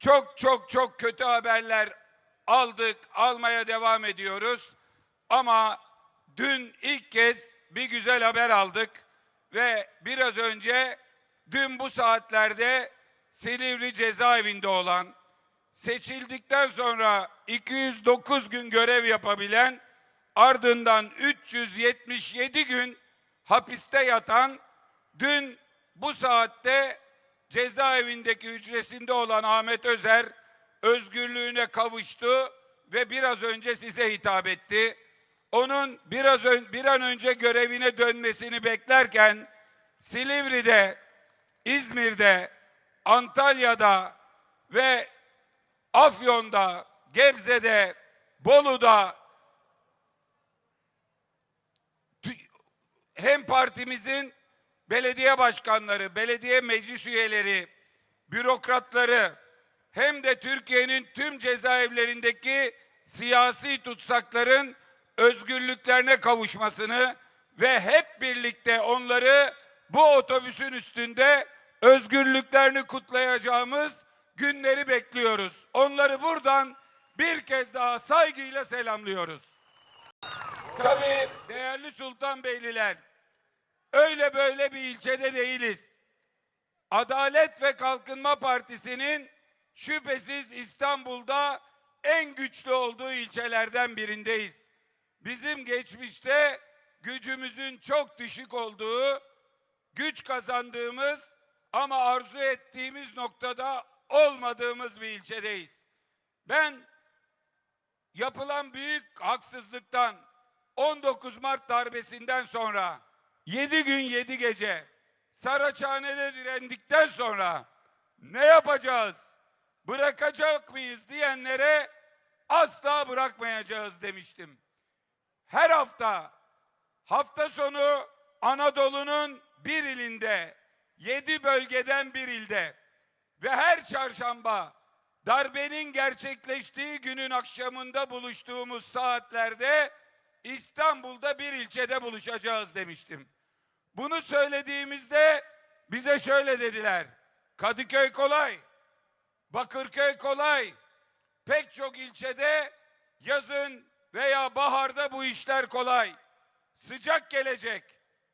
çok çok çok kötü haberler aldık, almaya devam ediyoruz. Ama dün ilk kez bir güzel haber aldık ve biraz önce dün bu saatlerde Silivri cezaevinde olan seçildikten sonra 209 gün görev yapabilen ardından 377 gün hapiste yatan dün bu saatte cezaevindeki hücresinde olan Ahmet Özer özgürlüğüne kavuştu ve biraz önce size hitap etti. Onun biraz ön, bir an önce görevine dönmesini beklerken Silivri'de, İzmir'de, Antalya'da ve Afyon'da, Gebze'de, Bolu'da hem partimizin belediye başkanları, belediye meclis üyeleri, bürokratları hem de Türkiye'nin tüm cezaevlerindeki siyasi tutsakların özgürlüklerine kavuşmasını ve hep birlikte onları bu otobüsün üstünde özgürlüklerini kutlayacağımız günleri bekliyoruz. Onları buradan bir kez daha saygıyla selamlıyoruz. Tabii değerli Sultanbeyliler, öyle böyle bir ilçede değiliz. Adalet ve Kalkınma Partisi'nin şüphesiz İstanbul'da en güçlü olduğu ilçelerden birindeyiz. Bizim geçmişte gücümüzün çok düşük olduğu, güç kazandığımız ama arzu ettiğimiz noktada olmadığımız bir ilçedeyiz. Ben yapılan büyük haksızlıktan 19 Mart darbesinden sonra 7 gün 7 gece Saraçhane'de direndikten sonra ne yapacağız? Bırakacak mıyız diyenlere asla bırakmayacağız demiştim. Her hafta hafta sonu Anadolu'nun bir ilinde, yedi bölgeden bir ilde ve her çarşamba darbenin gerçekleştiği günün akşamında buluştuğumuz saatlerde İstanbul'da bir ilçede buluşacağız demiştim. Bunu söylediğimizde bize şöyle dediler. Kadıköy kolay, Bakırköy kolay. Pek çok ilçede yazın veya baharda bu işler kolay. Sıcak gelecek,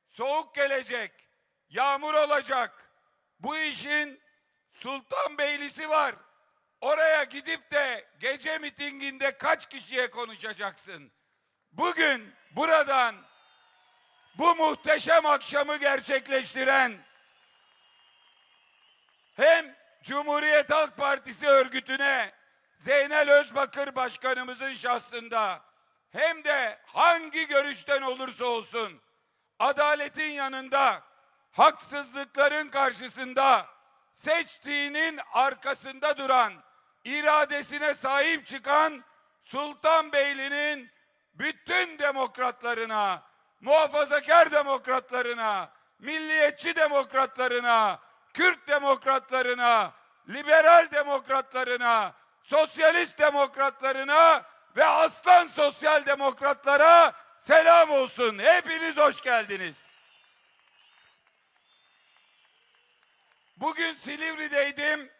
soğuk gelecek, yağmur olacak. Bu işin Sultanbeylisi var. Oraya gidip de gece mitinginde kaç kişiye konuşacaksın? Bugün buradan bu muhteşem akşamı gerçekleştiren hem Cumhuriyet Halk Partisi örgütüne Zeynel Özbakır Başkanımızın şahsında hem de hangi görüşten olursa olsun adaletin yanında, haksızlıkların karşısında, seçtiğinin arkasında duran, iradesine sahip çıkan Sultanbeyli'nin bütün demokratlarına, muhafazakar demokratlarına, milliyetçi demokratlarına, Kürt demokratlarına, liberal demokratlarına, sosyalist demokratlarına ve aslan sosyal demokratlara selam olsun. Hepiniz hoş geldiniz. Bugün Silivri'deydim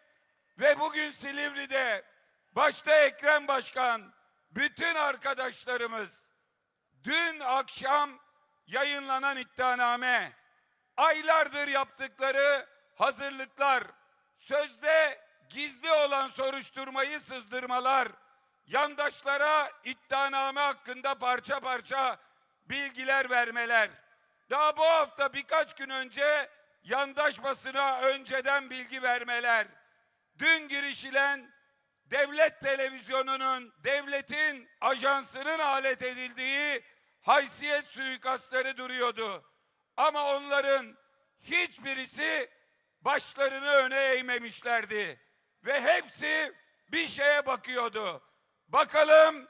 ve bugün Silivri'de başta Ekrem Başkan, bütün arkadaşlarımız dün akşam yayınlanan iddianame, aylardır yaptıkları hazırlıklar, sözde gizli olan soruşturmayı sızdırmalar, yandaşlara iddianame hakkında parça parça bilgiler vermeler. Daha bu hafta birkaç gün önce yandaş basına önceden bilgi vermeler. Dün girişilen devlet televizyonunun, devletin ajansının alet edildiği haysiyet suikastları duruyordu. Ama onların hiçbirisi başlarını öne eğmemişlerdi. Ve hepsi bir şeye bakıyordu. Bakalım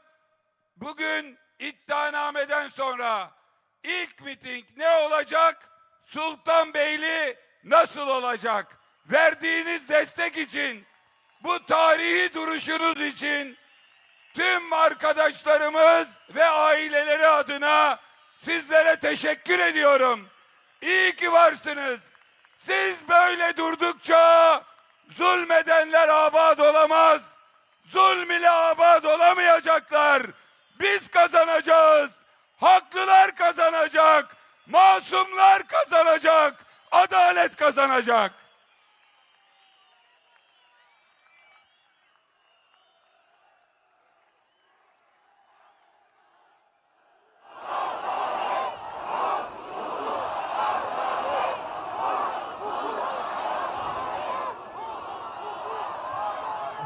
bugün iddianameden sonra ilk miting ne olacak? Sultanbeyli nasıl olacak? Verdiğiniz destek için, bu tarihi duruşunuz için tüm arkadaşlarımız ve aileleri adına sizlere teşekkür ediyorum. İyi ki varsınız. Siz böyle durdukça zulmedenler abad olamaz. Zulm ile abad olamayacaklar. Biz kazanacağız. Haklılar kazanacak. Masumlar kazanacak. Adalet kazanacak.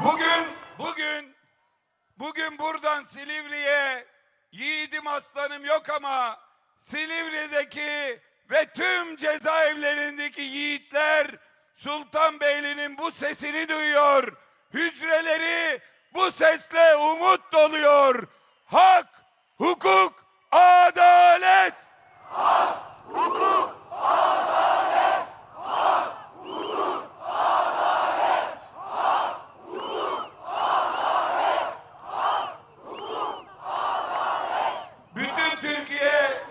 Bugün, bugün, bugün buradan Silivri'ye yiğidim aslanım yok ama Silivri'deki ve tüm cezaevlerindeki yiğitler Sultanbeyli'nin bu sesini duyuyor. Hücreleri bu sesle umut doluyor. Hak, hukuk, adalet. Bütün Türkiye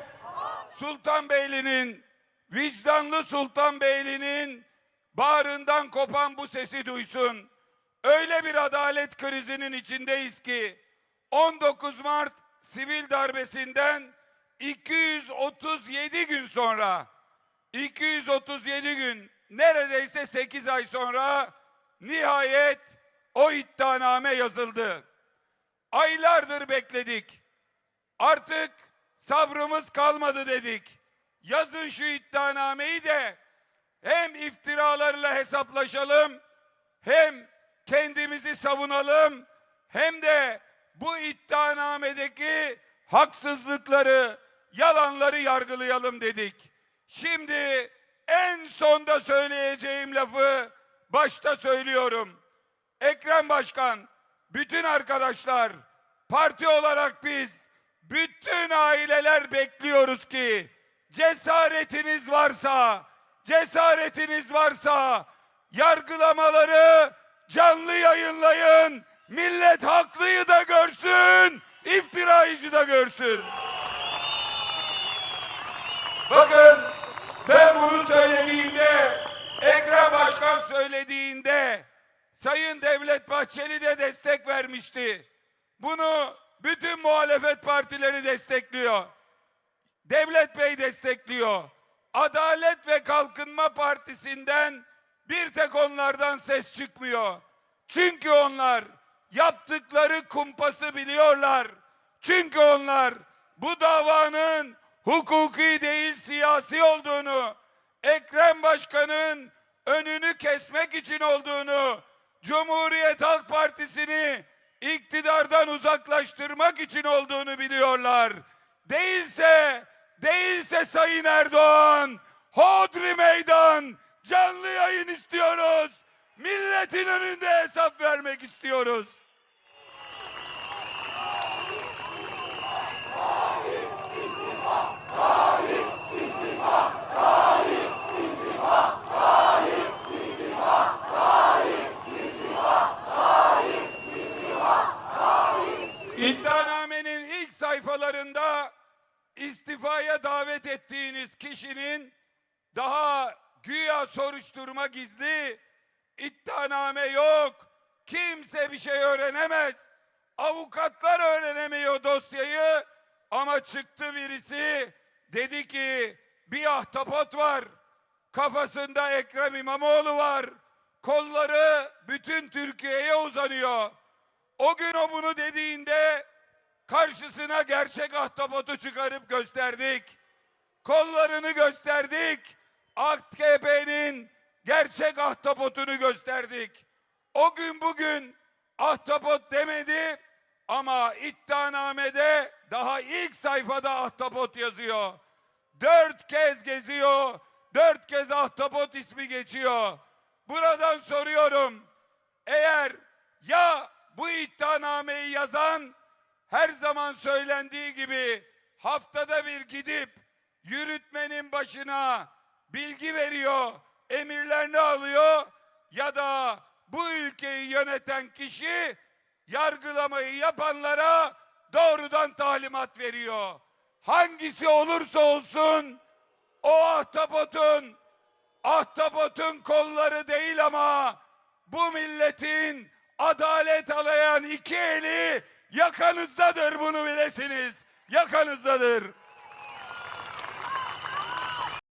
Sultanbeyli'nin, vicdanlı Sultanbeyli'nin bağrından kopan bu sesi duysun. Öyle bir adalet krizinin içindeyiz ki 19 Mart sivil darbesinden 237 gün sonra 237 gün neredeyse 8 ay sonra nihayet o iddianame yazıldı. Aylardır bekledik. Artık sabrımız kalmadı dedik. Yazın şu iddianameyi de hem iftiralarla hesaplaşalım hem kendimizi savunalım hem de bu iddianamedeki haksızlıkları, yalanları yargılayalım dedik. Şimdi en sonda söyleyeceğim lafı başta söylüyorum. Ekrem Başkan, bütün arkadaşlar, parti olarak biz, bütün aileler bekliyoruz ki cesaretiniz varsa, cesaretiniz varsa yargılamaları canlı yayınlayın. Millet haklıyı da görsün, iftirayıcı da görsün. Bakın ben bunu söylediğimde, Ekrem Başkan söylediğinde Sayın Devlet Bahçeli de destek vermişti. Bunu bütün muhalefet partileri destekliyor. Devlet Bey destekliyor. Adalet ve Kalkınma Partisi'nden bir tek onlardan ses çıkmıyor. Çünkü onlar yaptıkları kumpası biliyorlar. Çünkü onlar bu davanın hukuki değil siyasi olduğunu, Ekrem Başkan'ın önünü kesmek için olduğunu, Cumhuriyet Halk Partisi'ni iktidardan uzaklaştırmak için olduğunu biliyorlar. Değilse, değilse Sayın Erdoğan, Hodri Meydan, canlı yayın istiyoruz. Milletin önünde hesap vermek istiyoruz. İddianamenin ilk sayfalarında istifaya davet ettiğiniz kişinin daha güya soruşturma gizli, iddianame yok, kimse bir şey öğrenemez. Avukatlar öğrenemiyor dosyayı ama çıktı birisi dedi ki bir ahtapot var, kafasında Ekrem İmamoğlu var, kolları bütün Türkiye'ye uzanıyor. O gün o bunu dediğinde karşısına gerçek ahtapotu çıkarıp gösterdik. Kollarını gösterdik. AKP'nin gerçek ahtapotunu gösterdik. O gün bugün ahtapot demedi ama iddianamede daha ilk sayfada ahtapot yazıyor. Dört kez geziyor, dört kez ahtapot ismi geçiyor. Buradan soruyorum, eğer ya bu iddianameyi yazan her zaman söylendiği gibi haftada bir gidip yürütmenin başına bilgi veriyor, emirlerini alıyor ya da bu ülkeyi yöneten kişi yargılamayı yapanlara doğrudan talimat veriyor. Hangisi olursa olsun o ahtapotun ahtapotun kolları değil ama bu milletin adalet alayan iki eli yakanızdadır bunu bilesiniz. Yakanızdadır.